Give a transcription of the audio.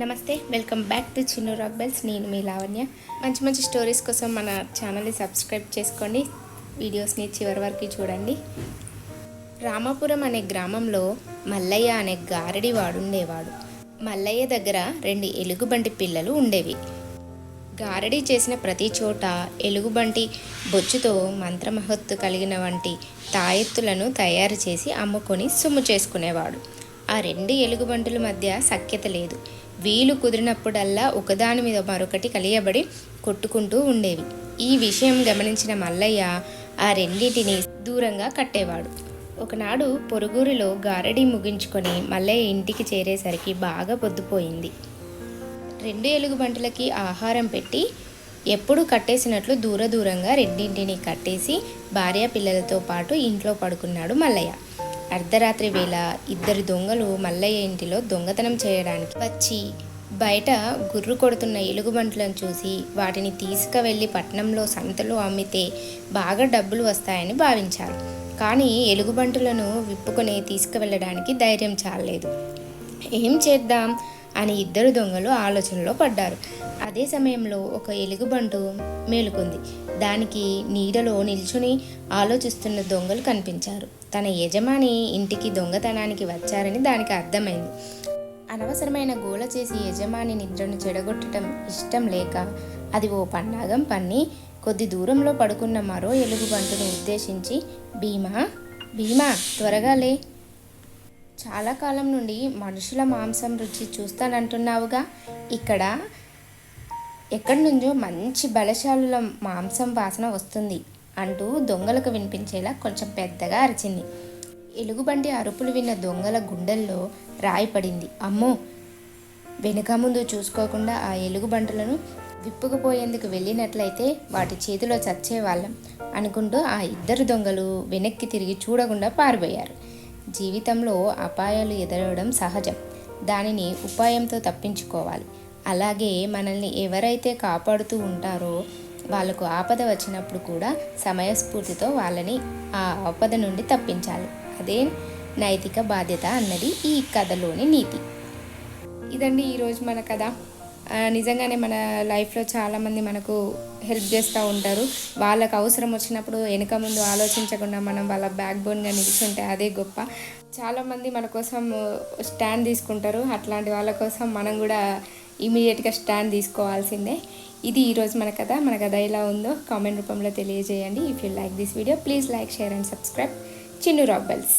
నమస్తే welcome back to Chinnu rock bells. నేను మీ లావణ్య. మంచి మంచి స్టోరీస్ కోసం మన ఛానల్ని సబ్స్క్రైబ్ చేసుకోండి. వీడియోస్ని చివరి వరకు చూడండి. రామాపురం అనే గ్రామంలో మల్లయ్య అనే గారడి వాడు ఉండేవాడు. మల్లయ్య దగ్గర రెండు ఎలుగుబంటి పిల్లలు ఉండేవి. గారడీ చేసిన ప్రతి చోట ఎలుగుబంటి బొచ్చుతో మంత్రమహత్తు కలిగిన వంటి తాయెత్తులను తయారు చేసి అమ్ముకొని సొమ్ము చేసుకునేవాడు. ఆ రెండు ఎలుగుబంటుల మధ్య సఖ్యత లేదు. వీలు కుదిరినప్పుడల్లా ఒకదాని మీద మరొకటి కలియబడి కొట్టుకుంటూ ఉండేవి. ఈ విషయం గమనించిన మల్లయ్య ఆ రెండింటిని దూరంగా కట్టేవాడు. ఒకనాడు పొరుగురిలో గారడి ముగించుకొని మల్లయ్య ఇంటికి చేరేసరికి బాగా పొద్దుపోయింది. రెండు ఎలుగుబంటులకి ఆహారం పెట్టి ఎప్పుడు కట్టేసినట్లు దూర దూరంగా రెండింటిని కట్టేసి భార్య పిల్లలతో పాటు ఇంట్లో పడుకున్నాడు మల్లయ్య. అర్ధరాత్రి వేళ ఇద్దరు దొంగలు మల్లయ్య ఇంటిలో దొంగతనం చేయడానికి వచ్చి బయట గుర్రు కొడుతున్న ఎలుగుబంట్లను చూసి వాటిని తీసుకువెళ్ళి పట్నంలో సంతలో అమ్మితే బాగా డబ్బులు వస్తాయని భావించారు. కానీ ఎలుగుబంటులను విప్పుకొని తీసుకువెళ్ళడానికి ధైర్యం చాలలేదు. ఏం చేద్దాం? అని ఇద్దరు దొంగలు ఆలోచనలో పడ్డారు. అదే సమయంలో ఒక ఎలుగుబంటు మేలుకుంది. దానికి నీడలో నిల్చుని ఆలోచిస్తున్న దొంగలు కనిపించారు. తన యజమాని ఇంటికి దొంగతనానికి వచ్చారని దానికి అర్థమైంది. అనవసరమైన గోల చేసి యజమాని నిద్రను చెడగొట్టడం ఇష్టం లేక అది ఓ పన్నాగం పన్ని కొద్ది దూరంలో పడుకున్న మరో ఎలుగుబంటుని ఉద్దేశించి భీమా భీమా త్వరగా లే. చాలా కాలం నుండి మనుషుల మాంసం రుచి చూస్తానంటున్నావుగా. ఇక్కడ ఎక్కడి నుంచో మంచి బలశాలుల మాంసం వాసన వస్తుంది. అంటూ దొంగలకు వినిపించేలా కొంచెం పెద్దగా అరిచింది. ఎలుగుబంటి అరుపులు విన్న దొంగల గుండెల్లో రాయి పడింది. అమ్మో! వెనుక ముందు చూసుకోకుండా ఆ ఎలుగుబంటులను విప్పుకుపోయేందుకు వెళ్ళినట్లయితే వాటి చేతిలో చచ్చేవాళ్ళం అనుకుంటూ ఆ ఇద్దరు దొంగలు వెనక్కి తిరిగి చూడకుండా పారిపోయారు. జీవితంలో అపాయాలు ఎదురవడం సహజం. దానిని ఉపాయంతో తప్పించుకోవాలి. అలాగే మనల్ని ఎవరైతే కాపాడుతూ ఉంటారో వాళ్ళకు ఆపద వచ్చినప్పుడు కూడా సమయస్ఫూర్తితో వాళ్ళని ఆ ఆపద నుండి తప్పించాలి. అదే నైతిక బాధ్యత అన్నది ఈ కథలోని నీతి. ఇదండి ఈరోజు మన కథ. నిజంగానే మన లైఫ్లో చాలామంది మనకు హెల్ప్ చేస్తూ ఉంటారు. వాళ్ళకు అవసరం వచ్చినప్పుడు వెనుక ముందు ఆలోచించకుండా మనం వాళ్ళ బ్యాక్ బోన్గా నిలిచుంటే అదే గొప్ప. చాలామంది మన కోసం స్టాండ్ తీసుకుంటారు. అట్లాంటి వాళ్ళ కోసం మనం కూడా ఇమీడియట్గా స్టాండ్ తీసుకోవాల్సిందే. ఇది ఈరోజు మన కథ. మన కథ ఎలా ఉందో కామెంట్ రూపంలో తెలియజేయండి. If you like this video please like share and subscribe Chinnu రాబల్స్